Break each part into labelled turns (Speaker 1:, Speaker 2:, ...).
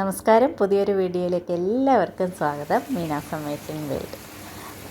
Speaker 1: നമസ്കാരം. പുതിയൊരു വീഡിയോയിലേക്ക് എല്ലാവർക്കും സ്വാഗതം. Meena's amazing world.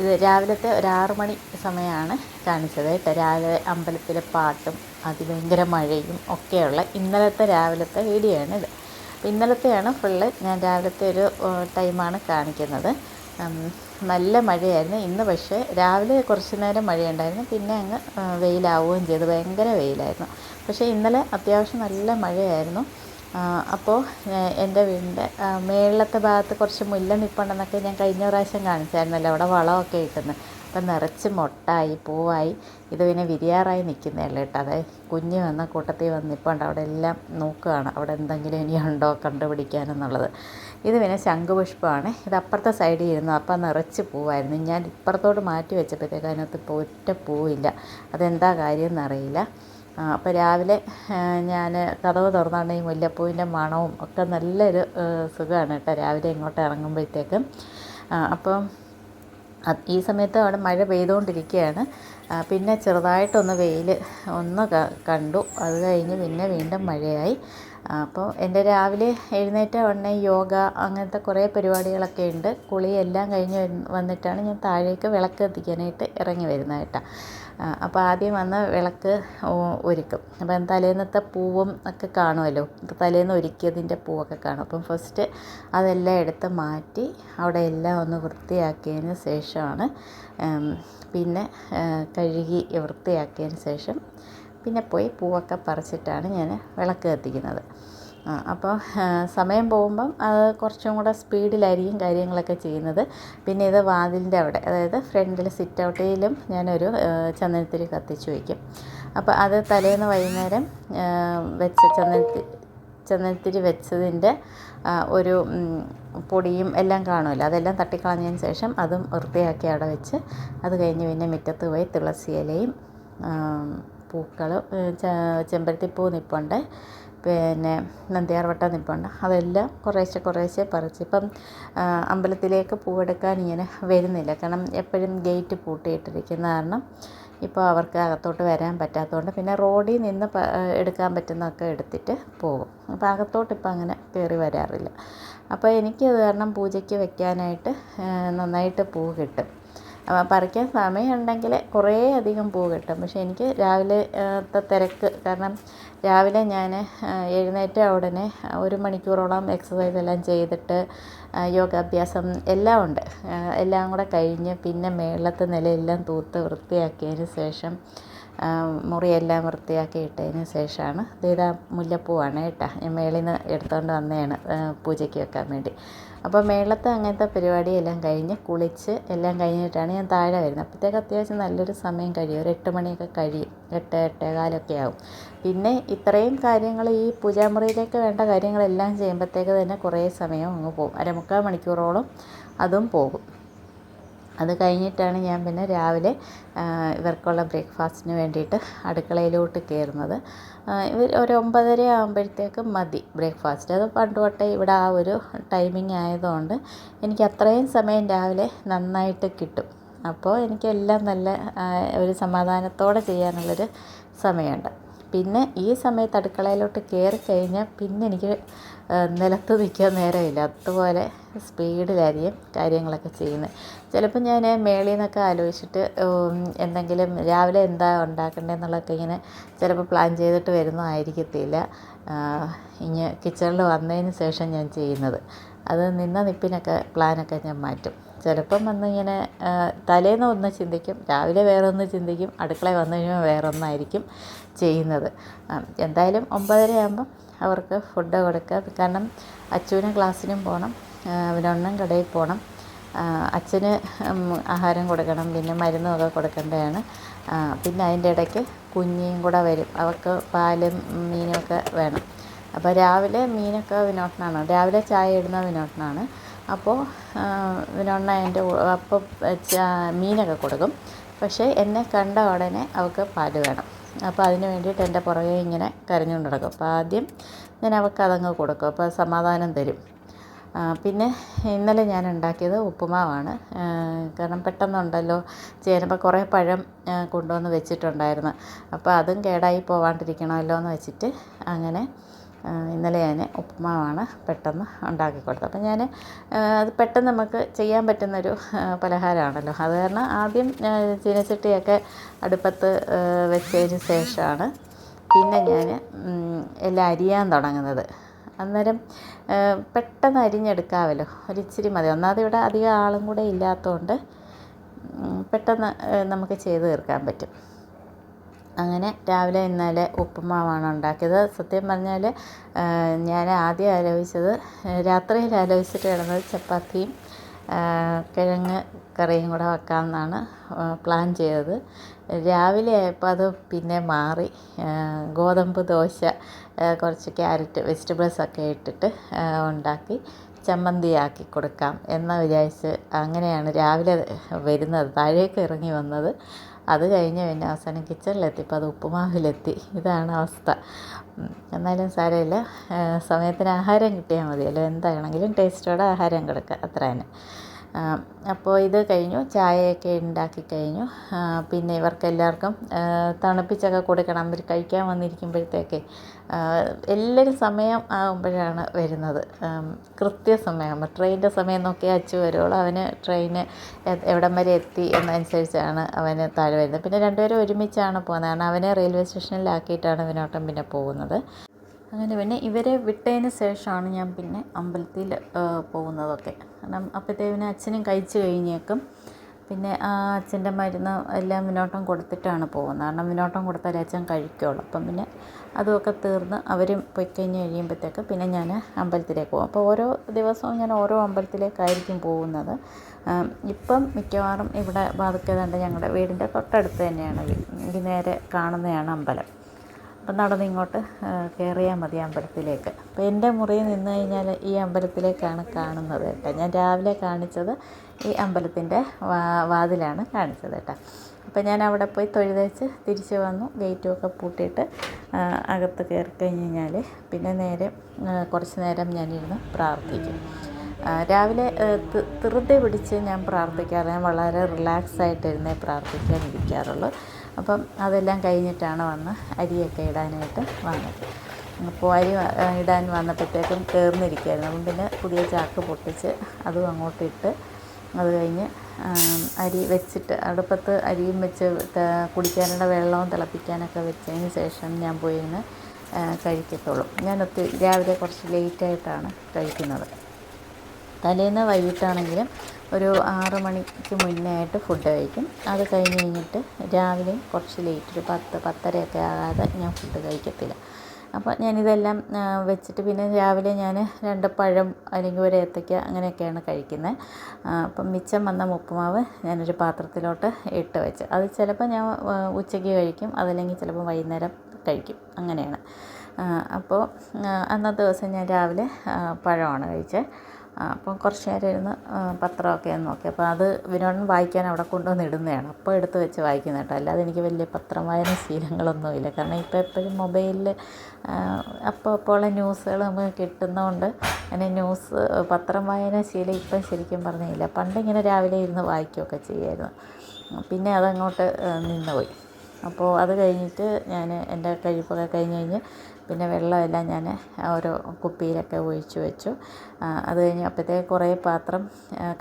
Speaker 1: ഇത് രാവിലത്തെ ഒരു ആറു മണി സമയമാണ് കാണിച്ചത് കേട്ടോ. രാവിലെ അമ്പലത്തിലെ പാട്ടും അതിഭയങ്കര മഴയും ഒക്കെയുള്ള ഇന്നലത്തെ രാവിലത്തെ വീഡിയോ ആണ് ഇത് ഇന്നലത്തെയാണ് ഫുള്ള് ഞാൻ രാവിലത്തെ ഒരു ടൈമാണ് കാണിക്കുന്നത്. നല്ല മഴയായിരുന്നു. ഇന്ന് പക്ഷേ രാവിലെ കുറച്ച് നേരം മഴയുണ്ടായിരുന്നു. പിന്നെ അങ്ങ് വെയിലാവുകയും ചെയ്തു. ഭയങ്കര വെയിലായിരുന്നു. പക്ഷേ ഇന്നലെ അത്യാവശ്യം നല്ല മഴയായിരുന്നു. അപ്പോൾ എന്റെ വീടിന്റെ മേളിലത്തെ ഭാഗത്ത് കുറച്ച് മുല്ല നിൽപ്പുണ്ടെന്നൊക്കെ ഞാൻ കഴിഞ്ഞ പ്രാവശ്യം കാണിച്ചായിരുന്നല്ലോ. അവിടെ വളമൊക്കെ കിട്ടുന്നത് അപ്പം നിറച്ച് മൊട്ടായി പൂവായി. ഇത് പിന്നെ വിരിയാറായി നിൽക്കുന്നതല്ലേ കേട്ടോ. അതെ കുഞ്ഞ് വന്ന കൂട്ടത്തിൽ വന്നിപ്പോണ്ട്. അവിടെ എല്ലാം നോക്കുകയാണ് അവിടെ എന്തെങ്കിലും ഇനി ഉണ്ടോ കണ്ടുപിടിക്കാനെന്നുള്ളത്. ഇത് പിന്നെ ശംഖുപുഷ്പമാണ്. ഇത് അപ്പുറത്തെ സൈഡിൽ ഇരുന്നു. അപ്പം നിറച്ച് പൂവായിരുന്നു. ഞാൻ ഇപ്പുറത്തോട്ട് മാറ്റി വെച്ചപ്പോഴത്തേക്ക് അതിനകത്ത് ഒറ്റ പൂവില്ല. അതെന്താ കാര്യം എന്നറിയില്ല അപ്പോൾ രാവിലെ ഞാൻ കതവ് തുറന്നാണ് ഈ മുല്ലപ്പൂവിന്റെ മണവും ഒക്കെ നല്ലൊരു സുഖമാണ് കേട്ടോ രാവിലെ ഇങ്ങോട്ട് ഇറങ്ങുമ്പോഴത്തേക്കും. അപ്പം അത് ഈ സമയത്ത് അവിടെ മഴ പെയ്തുകൊണ്ടിരിക്കുകയാണ് പിന്നെ ചെറുതായിട്ടൊന്ന് വെയിൽ ഒന്ന് കണ്ടു. അത് കഴിഞ്ഞ് പിന്നെ വീണ്ടും മഴയായി. അപ്പോൾ എന്റെ രാവിലെ എഴുന്നേറ്റ ഉടനെ യോഗ അങ്ങനത്തെ കുറേ പരിപാടികളൊക്കെ ഉണ്ട്. കുളിയെല്ലാം കഴിഞ്ഞ് വന്ന് വന്നിട്ടാണ് ഞാൻ താഴേക്ക് വിളക്ക് എത്തിക്കാനായിട്ട് ഇറങ്ങി വരുന്നത് കേട്ടോ. അപ്പോൾ ആദ്യം വന്ന് വിളക്ക് ഒരുക്കും. അപ്പം തലേന്നത്തെ പൂവും ഒക്കെ കാണുമല്ലോ തലേന്ന് ഒരുക്കിയതിന്റെ പൂവൊക്കെ കാണും. അപ്പം ഫസ്റ്റ് അതെല്ലാം എടുത്ത് മാറ്റി അവിടെ എല്ലാം ഒന്ന് വൃത്തിയാക്കിയതിന് ശേഷമാണ് പിന്നെ കഴുകി വൃത്തിയാക്കിയതിന് ശേഷം പിന്നെ പോയി പൂവൊക്കെ പറിച്ചിട്ടാണ് ഞാൻ വിളക്ക് കത്തിക്കുന്നത്. അപ്പോൾ സമയം പോകുമ്പം അത് കുറച്ചും കൂടെ സ്പീഡിലായിരിക്കും കാര്യങ്ങളൊക്കെ ചെയ്യുന്നത്. പിന്നെ ഇത് വാതിലിന്റെ അവിടെ അതായത് ഫ്രണ്ടിൽ സിറ്റ് ഔട്ടിലും ഞാനൊരു ചന്ദനത്തിരി കത്തിച്ച് വയ്ക്കും. അപ്പോൾ അത് തലേന്ന് വൈകുന്നേരം വെച്ച് ചന്ദനത്തി ചന്ദനത്തിരി വെച്ചതിന്റെ ഒരു പൊടിയും എല്ലാം കാണുമല്ലോ അതെല്ലാം തട്ടിക്കളഞ്ഞതിന് ശേഷം അതും വൃത്തിയാക്കി അവിടെ വെച്ച് അത് കഴിഞ്ഞ് പിന്നെ മുറ്റത്ത് പോയി തുളസി ഇലയും പൂക്കളും ചെമ്പരത്തിപ്പൂ നിൽപ്പുണ്ട് പിന്നെ നന്ദിയാർവട്ട നിൽപ്പുണ്ട് അതെല്ലാം കുറേശ്ശെ കുറേശ്ശെ പറിച്ച് ഇപ്പം അമ്പലത്തിലേക്ക് പൂവെടുക്കാൻ ഇങ്ങനെ വരുന്നില്ല. കാരണം എപ്പോഴും ഗേറ്റ് പൂട്ടിയിട്ടിരിക്കുന്ന കാരണം ഇപ്പോൾ അവർക്ക് അകത്തോട്ട് വരാൻ പറ്റാത്തതുകൊണ്ട് പിന്നെ റോഡിൽ നിന്ന് എടുക്കാൻ പറ്റുന്നതൊക്കെ എടുത്തിട്ട് പോകും. അപ്പോൾ അകത്തോട്ട് ഇപ്പം അങ്ങനെ കയറി വരാറില്ല. അപ്പോൾ എനിക്കത് കാരണം പൂജയ്ക്ക് വെക്കാനായിട്ട് നന്നായിട്ട് പൂ കിട്ടും. അപ്പോൾ പറിക്കാൻ സമയമുണ്ടെങ്കിൽ കുറേ അധികം പൂ കിട്ടും. പക്ഷേ എനിക്ക് രാവിലെ ആ, ത്തെ തിരക്ക് കാരണം രാവിലെ ഞാൻ എഴുന്നേറ്റ ഉടനെ ഒരു മണിക്കൂറോളം എക്സസൈസ് എല്ലാം ചെയ്തിട്ട് യോഗാഭ്യാസം എല്ലാം ഉണ്ട്. എല്ലാം കൂടെ കഴിഞ്ഞ് പിന്നെ മേളത്തെ നിലയെല്ലാം തൂത്ത് വൃത്തിയാക്കിയതിന് ശേഷം മുറിയെല്ലാം വൃത്തിയാക്കി ഇട്ടതിന് ശേഷമാണ്. ഇതാ മുല്ലപ്പൂവാണ് കേട്ടോ. ഞാൻ മേളിൽ നിന്ന് എടുത്തുകൊണ്ട് വന്നതാണ് പൂജയ്ക്ക് വെക്കാൻ വേണ്ടി. അപ്പോൾ മേളത്തെ അങ്ങനത്തെ പരിപാടിയെല്ലാം കഴിഞ്ഞ് കുളിച്ച് എല്ലാം കഴിഞ്ഞിട്ടാണ് ഞാൻ താഴെ വരുന്നത്. അപ്പോഴത്തേക്ക് അത്യാവശ്യം നല്ലൊരു സമയം കഴിയും. ഒരു എട്ട് മണിയൊക്കെ കഴിയും. എട്ട് എട്ടേകാലൊക്കെ ആവും. പിന്നെ ഇത്രയും കാര്യങ്ങൾ ഈ പൂജാമുറിയിലേക്ക് വേണ്ട കാര്യങ്ങളെല്ലാം ചെയ്യുമ്പോഴത്തേക്ക് തന്നെ കുറേ സമയം അങ്ങ് പോകും. അരമുക്കാൽ മണിക്കൂറോളം അതും പോകും. അത് കഴിഞ്ഞിട്ടാണ് ഞാൻ പിന്നെ രാവിലെ ഇവർക്കുള്ള ബ്രേക്ക്ഫാസ്റ്റിന് വേണ്ടിയിട്ട് അടുക്കളയിലോട്ട് കയറുന്നത്. ഇവർ ഒരു ഒമ്പതര ആകുമ്പോഴത്തേക്കും മതി ബ്രേക്ക്ഫാസ്റ്റ്. അത് പണ്ട് തൊട്ടേ ഇവിടെ ആ ഒരു ടൈമിംഗ് ആയതുകൊണ്ട് എനിക്ക് അത്രയും സമയം രാവിലെ നന്നായിട്ട് കിട്ടും. അപ്പോൾ എനിക്കെല്ലാം നല്ല ഒരു സമാധാനത്തോടെ ചെയ്യാനുള്ളൊരു സമയമുണ്ട്. പിന്നെ ഈ സമയത്ത് അടുക്കളയിലോട്ട് കയറി കഴിഞ്ഞാൽ പിന്നെ എനിക്ക് നിലത്ത് നിൽക്കാൻ നേരമില്ല. അതുപോലെ സ്പീഡിലായിരിക്കും കാര്യങ്ങളൊക്കെ ചെയ്യുന്നത്. ചിലപ്പോൾ ഞാൻ മേളിൽ നിന്നൊക്കെ ആലോചിച്ചിട്ട് എന്തെങ്കിലും രാവിലെ എന്താ ഉണ്ടാക്കേണ്ടതെന്നുള്ളതൊക്കെ ഇങ്ങനെ ചിലപ്പോൾ പ്ലാൻ ചെയ്തിട്ട് വരുന്നതായിരിക്കത്തില്ല. ഇങ്ങനെ കിച്ചണിൽ വന്നതിന് ശേഷം ഞാൻ ചെയ്യുന്നത്. അത് നിന്ന നിപ്പിനൊക്കെ പ്ലാനൊക്കെ ഞാൻ മാറ്റും. ചിലപ്പം വന്നിങ്ങനെ തലേന്ന് ഒന്ന് ചിന്തിക്കും രാവിലെ വേറെ ഒന്ന് ചിന്തിക്കും അടുക്കളയിൽ വന്നു കഴിയുമ്പോൾ വേറെ ഒന്നായിരിക്കും ചെയ്യുന്നത് എന്തായാലും ഒമ്പതര ആകുമ്പം അവർക്ക് ഫുഡ് കൊടുക്കുക. കാരണം അച്ചുവിന് ക്ലാസ്സിനും പോകണം അവനൊണ്ണം കടയിൽ പോകണം. അച്ഛന് ആഹാരം കൊടുക്കണം പിന്നെ മരുന്നുമൊക്കെ കൊടുക്കേണ്ടതാണ്. പിന്നെ അതിന്റെ ഇടയ്ക്ക് കുഞ്ഞിയും കൂടെ വരും. അവർക്ക് പാലും മീനുമൊക്കെ വേണം. അപ്പോൾ രാവിലെ മീനൊക്കെ വിനോട്ടനാണ്. രാവിലെ ചായ ഇടുന്ന വിനോട്ടനാണ്. അപ്പോൾ വിനോട്ടന എന്റെ അപ്പം മീനൊക്കെ കൊടുക്കും. പക്ഷേ എന്നെ കണ്ട ഉടനെ അവൾക്ക് പാൽ വേണം. അപ്പോൾ അതിന് വേണ്ടിയിട്ട് എന്റെ പുറകെ ഇങ്ങനെ കരഞ്ഞുകൊണ്ട് നടക്കും. അപ്പോൾ ആദ്യം ഞാൻ അവൾക്ക് അതങ്ങ് കൊടുക്കും. അപ്പോൾ സമാധാനം തരും. പിന്നെ ഇന്നലെ ഞാൻ ഉണ്ടാക്കിയത് ഉപ്പുമാവാണ്. കാരണം പെട്ടെന്നുണ്ടല്ലോ ചേരുമ്പോൾ കുറേ പഴം കൊണ്ടുവന്ന് വെച്ചിട്ടുണ്ടായിരുന്നു. അപ്പോൾ അതും കേടായി പോവാണ്ടിരിക്കണമല്ലോ എന്ന് വെച്ചിട്ട് അങ്ങനെ ഇന്നലെ ഞാൻ ഉപ്പുമാവാണ് പെട്ടെന്ന് ഉണ്ടാക്കി കൊടുത്തത് അപ്പം ഞാൻ അത് പെട്ടെന്ന് നമുക്ക് ചെയ്യാൻ പറ്റുന്നൊരു പലഹാരമാണല്ലോ. അത് കാരണം ആദ്യം ചീനച്ചട്ടിയൊക്കെ അടുപ്പത്ത് വെച്ചതിന് ശേഷമാണ് പിന്നെ ഞാൻ എല്ലാം അരിയാൻ തുടങ്ങുന്നത്. അന്നേരം പെട്ടെന്ന് അരിഞ്ഞെടുക്കാമല്ലോ. ഒരിച്ചിരി മതി. ഒന്നാമത് ഇവിടെ അധികം ആളും കൂടെ ഇല്ലാത്തതുകൊണ്ട് പെട്ടെന്ന് നമുക്ക് ചെയ്ത് തീർക്കാൻ പറ്റും. അങ്ങനെ രാവിലെ ഇന്നലെ ഉപ്പുമാവാണ് ഉണ്ടാക്കിയത്. സത്യം പറഞ്ഞാൽ ഞാൻ ആദ്യം ആലോചിച്ചത് രാത്രിയിൽ ആലോചിച്ചിട്ട് കിടന്നത് ചപ്പാത്തിയും കിഴങ്ങ് കറിയും കൂടെ വെക്കാമെന്നാണ് പ്ലാൻ ചെയ്തത്. രാവിലെ ആയപ്പോൾ അത് പിന്നെ മാറി ഗോതമ്പ് ദോശ കുറച്ച് ക്യാരറ്റ് വെജിറ്റബിൾസൊക്കെ ഇട്ടിട്ട് ഉണ്ടാക്കി ചമ്മന്തിയാക്കി കൊടുക്കാം എന്ന് വിചാരിച്ച് അങ്ങനെയാണ് രാവിലെ വരുന്നത് താഴേക്ക് ഇറങ്ങി വന്നത്. അത് കഴിഞ്ഞ് പിന്നെ അവസാനം കിച്ചണിലെത്തിയപ്പോൾ അത് ഉപ്പുമാവിലെത്തി. ഇതാണ് അവസ്ഥ. എന്നാലും സാരമില്ല. സമയത്തിന് ആഹാരം കിട്ടിയാൽ മതിയല്ലോ. എന്താണെങ്കിലും ടേസ്റ്റോടെ ആഹാരം കൊടുക്കുക. അത്ര തന്നെ അപ്പോൾ ഇത് കഴിഞ്ഞു ചായയൊക്കെ ഉണ്ടാക്കി കഴിഞ്ഞു. പിന്നെ ഇവർക്കെല്ലാവർക്കും തണുപ്പിച്ചൊക്കെ കൊടുക്കണം അവർ കഴിക്കാൻ വന്നിരിക്കുമ്പോഴത്തേക്ക് എല്ലാവരും സമയം ആകുമ്പോഴാണ് വരുന്നത്. കൃത്യസമയം ട്രെയിനിന്റെ സമയം നോക്കി അച്ചു വരുവുള്ളൂ. അവന് ട്രെയിന് എവിടം വരെ എത്തി എന്നനുസരിച്ചാണ് അവന് താഴെ വരുന്നത്. പിന്നെ രണ്ടുപേരും ഒരുമിച്ചാണ് പോകുന്നത്. കാരണം അവനെ റെയിൽവേ സ്റ്റേഷനിലാക്കിയിട്ടാണ് വിനോട്ടം പിന്നെ പോകുന്നത്. അങ്ങനെ പിന്നെ ഇവരെ വിട്ടതിന് ശേഷമാണ് ഞാൻ പിന്നെ അമ്പലത്തിൽ പോകുന്നതൊക്കെ. കാരണം അപ്പോഴത്തേക്കിന് അച്ഛനും കഴിച്ചു കഴിഞ്ഞേക്കും. പിന്നെ ആ അച്ഛന്റെ മരുന്ന് എല്ലാം മുന്നോട്ടം കൊടുത്തിട്ടാണ് പോകുന്നത്. കാരണം മുന്നോട്ടം കൊടുത്താൽ അച്ഛൻ കഴിക്കുകയുള്ളൂ അപ്പം പിന്നെ അതുമൊക്കെ തീർന്ന് അവരും പോയി കഴിഞ്ഞ് കഴിയുമ്പോഴത്തേക്ക് പിന്നെ ഞാൻ അമ്പലത്തിലേക്ക് പോകും. അപ്പോൾ ഓരോ ദിവസവും ഞാൻ ഓരോ അമ്പലത്തിലേക്കായിരിക്കും പോകുന്നത്. ഇപ്പം മിക്കവാറും ഇവിടെ ബാധിക്കാതെ ഞങ്ങളുടെ വീടിന്റെ തൊട്ടടുത്ത് തന്നെയാണ്. ഈ നേരെ കാണുന്നതാണ് അമ്പലം. അപ്പം നടന്ന് ഇങ്ങോട്ട് കയറിയാൽ മതി അമ്പലത്തിലേക്ക്. അപ്പോൾ എന്റെ മുറിയിൽ നിന്ന് കഴിഞ്ഞാൽ ഈ അമ്പലത്തിലേക്കാണ് കാണുന്നത് കേട്ടോ. ഞാൻ രാവിലെ കാണിച്ചത് ഈ അമ്പലത്തിന്റെ വാതിലാണ് കാണിച്ചത് കേട്ടോ. അപ്പോൾ ഞാൻ അവിടെ പോയി തൊഴുതേച്ച് തിരിച്ച് വന്നു. ഗേറ്റുമൊക്കെ പൂട്ടിയിട്ട് അകത്ത് കയറി കഴിഞ്ഞ് കഴിഞ്ഞാൽ പിന്നെ നേരെ കുറച്ച് നേരം ഞാനിരുന്ന് പ്രാർത്ഥിക്കും. രാവിലെ ധൃതി പിടിച്ച് ഞാൻ പ്രാർത്ഥിക്കാറ് ഞാൻ വളരെ റിലാക്സ് ആയിട്ടിരുന്നേ പ്രാർത്ഥിക്കാൻ ഇരിക്കാറുള്ളൂ അപ്പം അതെല്ലാം കഴിഞ്ഞിട്ടാണ് വന്ന് അരിയൊക്കെ ഇടാനായിട്ട് വന്നത്. അപ്പോൾ അരി ഇടാൻ വന്നപ്പോഴത്തേക്കും കയറുന്നിരിക്കുകയായിരുന്നു അപ്പം പിന്നെ പുതിയ ചാക്ക് പൊട്ടിച്ച് അതും അങ്ങോട്ടിട്ട് അത് കഴിഞ്ഞ് അരി വെച്ചിട്ട് അടുപ്പത്ത് അരിയും വെച്ച് കുടിക്കാനുള്ള വെള്ളവും തിളപ്പിക്കാനൊക്കെ വെച്ചതിന് ശേഷം ഞാൻ പോയി ഇന്ന് കഴിക്കത്തുള്ളൂ. ഞാൻ ഒത്തിരി രാവിലെ കുറച്ച് ലേറ്റായിട്ടാണ് കഴിക്കുന്നത്. തലേന്ന് വൈകിട്ടാണെങ്കിലും ഒരു ആറ് മണിക്ക് മുന്നേ ആയിട്ട് ഫുഡ് കഴിക്കും. അത് കഴിഞ്ഞ് കഴിഞ്ഞിട്ട് രാവിലെ കുറച്ച് ലേറ്റ് ഒരു പത്ത് പത്തരയൊക്കെ ആകാതെ ഞാൻ ഫുഡ് കഴിക്കത്തില്ല. അപ്പോൾ ഞാനിതെല്ലാം വെച്ചിട്ട് പിന്നെ രാവിലെ ഞാൻ രണ്ട് പഴം അല്ലെങ്കിൽ ഒരു ഏത്തയ്ക്ക അങ്ങനെയൊക്കെയാണ് കഴിക്കുന്നത് അപ്പം മിച്ചം വന്ന ഉപ്പുമാവ് ഞാനൊരു പാത്രത്തിലോട്ട് ഇട്ട് വെച്ച്. അത് ചിലപ്പോൾ ഞാൻ ഉച്ചയ്ക്ക് കഴിക്കും. അതല്ലെങ്കിൽ ചിലപ്പോൾ വൈകുന്നേരം കഴിക്കും. അങ്ങനെയാണ്. അപ്പോൾ അന്നത്തെ ദിവസം ഞാൻ രാവിലെ പഴമാണ് കഴിച്ചത് അപ്പം കുറച്ച് നേരം ഇരുന്ന് പത്രമൊക്കെ നോക്കി. അപ്പോൾ അത് വിനോദൻ വായിക്കാൻ അവിടെ കൊണ്ടുവന്ന് ഇടുന്നതാണ്. അപ്പോൾ എടുത്ത് വെച്ച് വായിക്കുന്ന കേട്ടോ. അല്ലാതെ എനിക്ക് വലിയ പത്രം വായന ശീലങ്ങളൊന്നുമില്ല. കാരണം ഇപ്പോൾ എപ്പോഴും മൊബൈലിൽ അപ്പോൾ അപ്പോൾ ന്യൂസുകൾ നമുക്ക് കിട്ടുന്നതുകൊണ്ട് അങ്ങനെ ന്യൂസ് പത്രം വായന ശീലം ഇപ്പം ശരിക്കും പറഞ്ഞില്ല. പണ്ട് ഇങ്ങനെ രാവിലെ ഇരുന്ന് വായിക്കുകയൊക്കെ ചെയ്യുമായിരുന്നു പിന്നെ അതങ്ങോട്ട് നിന്നുപോയി. അപ്പോൾ അത് കഴിഞ്ഞിട്ട് ഞാൻ എന്റെ കഴിപ്പൊക്കെ കഴിഞ്ഞ് കഴിഞ്ഞ് പിന്നെ വെള്ളമെല്ലാം ഞാൻ ഓരോ കുപ്പിയിലൊക്കെ ഒഴിച്ച് വെച്ചു. അത് കഴിഞ്ഞ് അപ്പോഴത്തേക്ക് കുറേ പാത്രം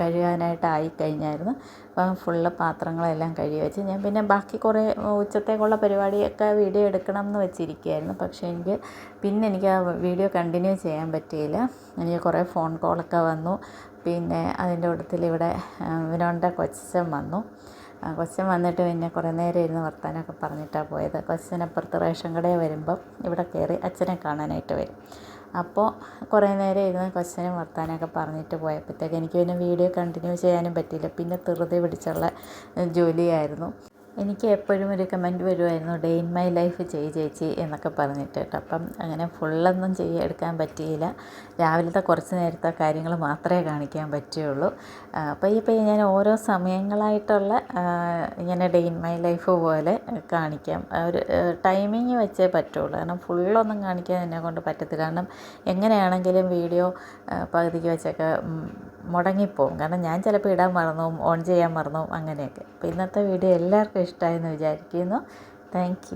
Speaker 1: കഴുകാനായിട്ടായി ആയിക്കഴിഞ്ഞായിരുന്നു അപ്പം ഫുള്ള് പാത്രങ്ങളെല്ലാം കഴുകി വെച്ച് ഞാൻ പിന്നെ ബാക്കി കുറേ ഉച്ചത്തേക്കുള്ള പരിപാടിയൊക്കെ വീഡിയോ എടുക്കണം എന്ന് വെച്ചിരിക്കുകയായിരുന്നു. പക്ഷേ എനിക്ക് പിന്നെ എനിക്ക് ആ വീഡിയോ കണ്ടിന്യൂ ചെയ്യാൻ പറ്റിയില്ല. എനിക്ക് കുറേ ഫോൺ കോളൊക്കെ വന്നു. പിന്നെ അതിന്റെ കൂട്ടത്തിൽ ഇവിടെ വിനോദിന്റെ കൊച്ചൻ വന്നു. കൊച്ചൻ വന്നിട്ട് പിന്നെ കുറേ നേരം ഇരുന്ന് വർത്തമാനമൊക്കെ പറഞ്ഞിട്ടാണ് പോയത്. കൊച്ചനപ്പുറത്ത് റേഷൻ കടയിൽ വരുമ്പം ഇവിടെ കയറി അച്ഛനെ കാണാനായിട്ട് വരും. അപ്പോൾ കുറേ നേരം ഇരുന്ന് കൊച്ചനും വർത്തമാനമൊക്കെ പറഞ്ഞിട്ട് പോയപ്പോഴത്തേക്ക് എനിക്ക് പിന്നെ വീഡിയോ കണ്ടിന്യൂ ചെയ്യാനും പറ്റിയില്ല. പിന്നെ ധൃതി പിടിച്ചുള്ള ജോലിയായിരുന്നു. എനിക്ക് എപ്പോഴും ഒരു കമന്റ് വരുമായിരുന്നു ഡേ ഇൻ മൈ ലൈഫ് ചെയ് ചേച്ചി എന്നൊക്കെ പറഞ്ഞിട്ട് കേട്ടോ. അപ്പം അങ്ങനെ ഫുള്ളൊന്നും ചെയ്യ എടുക്കാൻ പറ്റിയില്ല. രാവിലത്തെ കുറച്ച് നേരത്തെ കാര്യങ്ങൾ മാത്രമേ കാണിക്കാൻ പറ്റുകയുള്ളൂ അപ്പോൾ ഈ പയ്യെ ഞാൻ ഓരോ സമയങ്ങളായിട്ടുള്ള ഇങ്ങനെ ഡേ ഇൻ മൈ ലൈഫ് പോലെ കാണിക്കാം. ഒരു ടൈമിങ് വെച്ചേ പറ്റുള്ളൂ. കാരണം ഫുള്ളൊന്നും കാണിക്കാൻ എന്നെ കൊണ്ട് പറ്റത്തില്ല. കാരണം എങ്ങനെയാണെങ്കിലും വീഡിയോ പകുതിക്ക് വെച്ചൊക്കെ മുടങ്ങിപ്പോവും. കാരണം ഞാൻ ചിലപ്പോൾ ഇടാൻ മറന്നു ഓൺ ചെയ്യാൻ മറന്നു അങ്ങനെയൊക്കെ. അപ്പോൾ ഇന്നത്തെ വീഡിയോ എല്ലാവർക്കും ഇഷ്ടമായെന്ന് വിചാരിക്കുന്നു. താങ്ക്